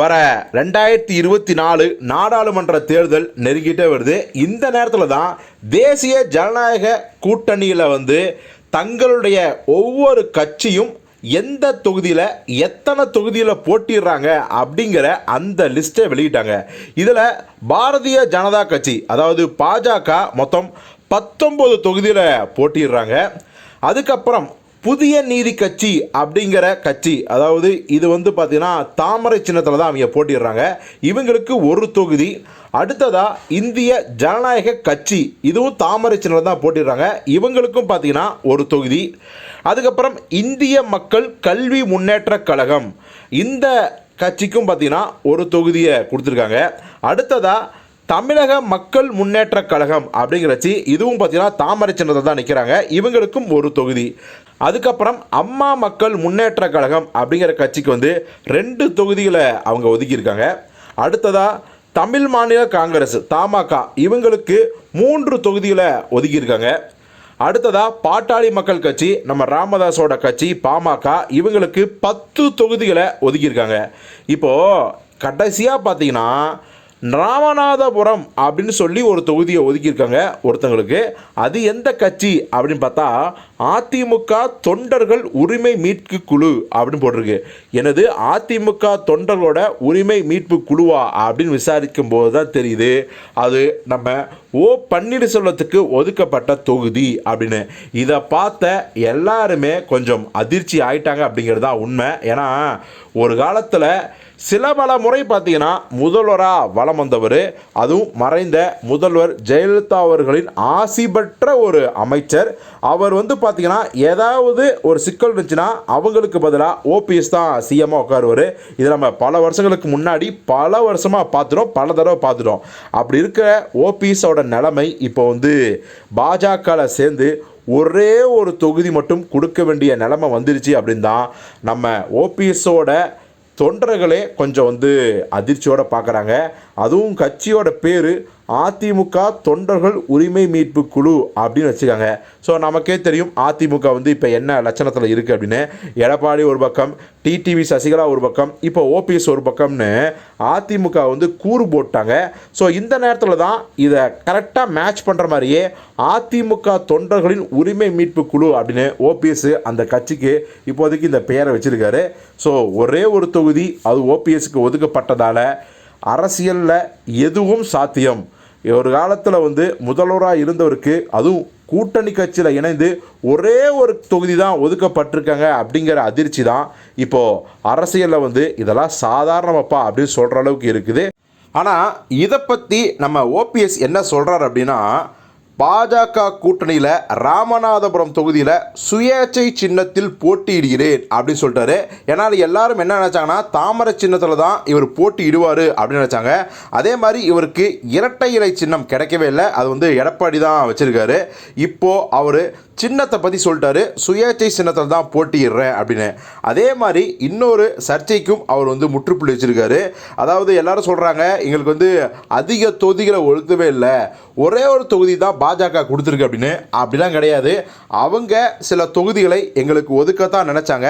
வர ரெண்டாயிரத்தி இருபத்தி நாலு நாடாளுமன்ற தேர்தல் நெருங்கிட்டே வருது. இந்த நேரத்தில் தான் தேசிய ஜனநாயக கூட்டணியில் வந்து தங்களுடைய ஒவ்வொரு கட்சியும் எந்த தொகுதியில் எத்தனை தொகுதியில் போட்டிடுறாங்க அப்படிங்கிற அந்த லிஸ்ட்டை வெளியிட்டாங்க. இதில் பாரதிய ஜனதா கட்சி அதாவது பாஜக மொத்தம் பத்தொம்பது தொகுதியில் போட்டிடுறாங்க அதுக்கப்புறம் புதிய நீதி கட்சி அப்படிங்கிற கட்சி. அதாவது இது வந்து பார்த்தீங்கன்னா தாமரை சின்னத்தில் தான் அவங்க போட்டிடுறாங்க. இவங்களுக்கு ஒரு தொகுதி. அடுத்ததாக இந்திய ஜனநாயக கட்சி. இதுவும் தாமரை சின்னத்தில் தான் போட்டிடுறாங்க. இவங்களுக்கும் பார்த்தீங்கன்னா ஒரு தொகுதி. அதுக்கப்புறம் இந்திய மக்கள் கல்வி முன்னேற்ற கழகம். இந்த கட்சிக்கும் பார்த்தீங்கன்னா ஒரு தொகுதியை கொடுத்துருக்காங்க. அடுத்ததாக தமிழக மக்கள் முன்னேற்ற கழகம் அப்படிங்கிறச்சி இதுவும் பார்த்தீங்கன்னா தாமரை சின்னத்தில் தான் நிற்கிறாங்க இவங்களுக்கும் ஒரு தொகுதி. அதுக்கப்புறம் அம்மா மக்கள் முன்னேற்ற கழகம் அப்படிங்கிற கட்சிக்கு வந்து ரெண்டு தொகுதிகளை அவங்க ஒதுக்கியிருக்காங்க. அடுத்ததாக தமிழ் மாநில காங்கிரஸ் தமாக இவங்களுக்கு மூன்று தொகுதிகளை ஒதுக்கியிருக்காங்க. அடுத்ததாக பாட்டாளி மக்கள் கட்சி நம்ம ராமதாஸோட கட்சி பாமக இவங்களுக்கு பத்து தொகுதிகளை ஒதுக்கியிருக்காங்க. இப்போது கடைசியாக பார்த்தீங்கன்னா ராமநாதபுரம் அப்படின்னு சொல்லி ஒரு தொகுதியை ஒதுக்கியிருக்காங்க ஒருத்தங்களுக்கு. அது எந்த கட்சி அப்படின்னு பார்த்தா அதிமுக தொண்டர்கள் உரிமை மீட்பு குழு அப்படின்னு போட்டிருக்கு. எனது அதிமுக தொண்டர்களோட உரிமை மீட்பு குழுவா அப்படின்னு விசாரிக்கும் போது தான் தெரியுது. அது நம்ம ஓ பன்னீர்செல்வத்துக்கு ஒதுக்கப்பட்ட தொகுதி அப்படின்னு. இதை பார்த்த எல்லாருமே கொஞ்சம் அதிர்ச்சி ஆயிட்டாங்க அப்படிங்கிறது தான் உண்மை. ஏன்னா ஒரு காலத்தில் சில பல முறை பார்த்தீங்கன்னா முதல்வராக வலம் வந்தவர் அதுவும் மறைந்த முதல்வர் ஜெயலலிதா அவர்களின் ஆசி பெற்ற ஒரு அமைச்சர். அவர் வந்து பார்த்தீங்கன்னா ஏதாவது ஒரு சிக்கல் இருந்துச்சுன்னா அவங்களுக்கு பதிலாக ஓபிஎஸ் தான் சிஎம்மாக உட்காருவார். இது நம்ம பல வருஷங்களுக்கு முன்னாடி பல வருஷமாக பார்த்துட்டோம் பல தடவை பார்த்துட்டோம். அப்படி இருக்கிற ஓபிஎஸோட நிலைமை இப்போ வந்து பாஜகவில் சேர்ந்து ஒரே ஒரு தொகுதி மட்டும் கொடுக்க வேண்டிய நிலைமை வந்துருச்சு அப்படின்னு தான் நம்ம ஓபிஎஸோட தொண்டர்களே கொஞ்சம் வந்து அதிர்ச்சியோடு பார்க்குறாங்க. அதுவும் கட்சியோட பேர் அதிமுக தொண்டர்கள் உரிமை மீட்பு குழு அப்படின்னு வச்சுக்காங்க ஸோ நமக்கே தெரியும் அதிமுக வந்து இப்போ என்ன லட்சணத்தில் இருக்குது அப்படின்னு. எடப்பாடி ஒரு பக்கம் டிடிவி சசிகலா ஒரு பக்கம் இப்போ ஓபிஎஸ் ஒரு பக்கம்னு அதிமுக வந்து கூறு போட்டாங்க. ஸோ இந்த நேரத்தில் தான் இதை கரெக்டாக மேட்ச் பண்ணுற மாதிரியே அதிமுக தொண்டர்களின் உரிமை மீட்பு குழு அப்படின்னு ஓபிஎஸ் அந்த கட்சிக்கு இப்போதைக்கு இந்த பெயரை வச்சுருக்காரு. ஸோ ஒரே ஒரு தொகுதி அது ஓபிஎஸ்க்கு ஒதுக்கப்பட்டதால் அரசியலில் எதுவும் சாத்தியம். ஒரு காலத்தில் வந்து முதல்வராக இருந்தவருக்கு அதுவும் கூட்டணி கட்சியில் இணைந்து ஒரே ஒரு தொகுதி தான் ஒதுக்கப்பட்டிருக்காங்க அப்படிங்கிற அதிர்ச்சி தான் இப்போது அரசியலில் வந்து இதெல்லாம் சாதாரணமாப்பா அப்படின்னு சொல்கிற அளவுக்கு இருக்குது. ஆனால் இதை பற்றி நம்ம ஓபிஎஸ் என்ன சொல்கிறார் அப்படின்னா பாஜக கூட்டணியில் ராமநாதபுரம் தொகுதியில் சுயேட்சை சின்னத்தில் போட்டியிடுகிறேன் அப்படின்னு சொல்லிட்டாரு. ஏன்னா எல்லாரும் என்ன நினச்சாங்கன்னா தாமரை சின்னத்தில் தான் இவர் போட்டியிடுவார் அப்படின்னு நினச்சாங்க. அதே மாதிரி இவருக்கு இரட்டை இலை சின்னம் கிடைக்கவே இல்லை. அது வந்து எடப்பாடி தான் வச்சுருக்காரு. இப்போது அவர் சின்னத்தை பற்றி சொல்லிட்டாரு. சுயேட்சை சின்னத்தில் தான் போட்டியிடுறேன் அப்படின்னு. அதே மாதிரி இன்னொரு சர்ச்சைக்கும் அவர் வந்து முற்றுப்புள்ளி வச்சுருக்காரு. அதாவது எல்லாரும் சொல்கிறாங்க எங்களுக்கு வந்து அதிக தொகுதிகளை ஒழுக்கவே இல்லை. ஒரே ஒரு தொகுதி தான் பாஜக கொடுத்துருக்கு அப்படின்னு. அப்படிலாம் கிடையாது. அவங்க சில தொகுதிகளை எங்களுக்கு ஒதுக்கத்தான் நினச்சாங்க.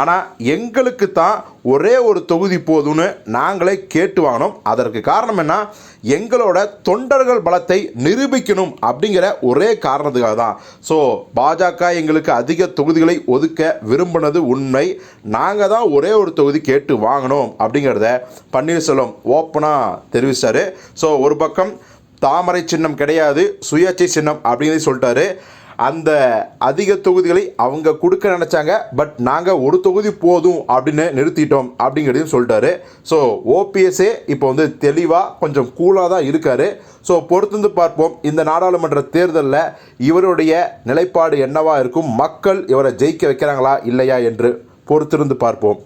ஆனால் எங்களுக்கு தான் ஒரே ஒரு தொகுதி போதும்னு நாங்களே கேட்டு வாங்கினோம். அதற்கு காரணம் என்ன? எங்களோட தொண்டர்கள் பலத்தை நிரூபிக்கணும் அப்படிங்கிற ஒரே காரணத்துக்காக தான். ஸோ பாஜக எங்களுக்கு அதிக தொகுதிகளை ஒதுக்க விரும்பினது உண்மை. நாங்கள் தான் ஒரே ஒரு தொகுதி கேட்டு வாங்கினோம் அப்படிங்கிறத பன்னீர்செல்வம் ஓப்பனாக தெரிவித்தார் ஸோ ஒரு பக்கம் தாமரை சின்னம் கிடையாது சுயாட்சி சின்னம் அப்படின்னு சொல்லிட்டாரு. அந்த அதிக தொகுதிகளை அவங்க கொடுக்க நினச்சாங்க பட் நாங்கள் ஒரு தொகுதி போதும் அப்படின்னு நிறுத்திட்டோம் அப்படிங்கிறதையும் சொல்லிட்டாரு. ஸோ ஓபிஎஸ்ஸே இப்போ வந்து தெளிவாக கொஞ்சம் கூலாக தான் இருக்கார். ஸோ பொறுத்திருந்து பார்ப்போம். இந்த நாடாளுமன்ற தேர்தலில் இவருடைய நிலைப்பாடு என்னவாக இருக்கும்? மக்கள் இவரை ஜெயிக்க வைக்கிறாங்களா இல்லையா என்று பொறுத்திருந்து பார்ப்போம்.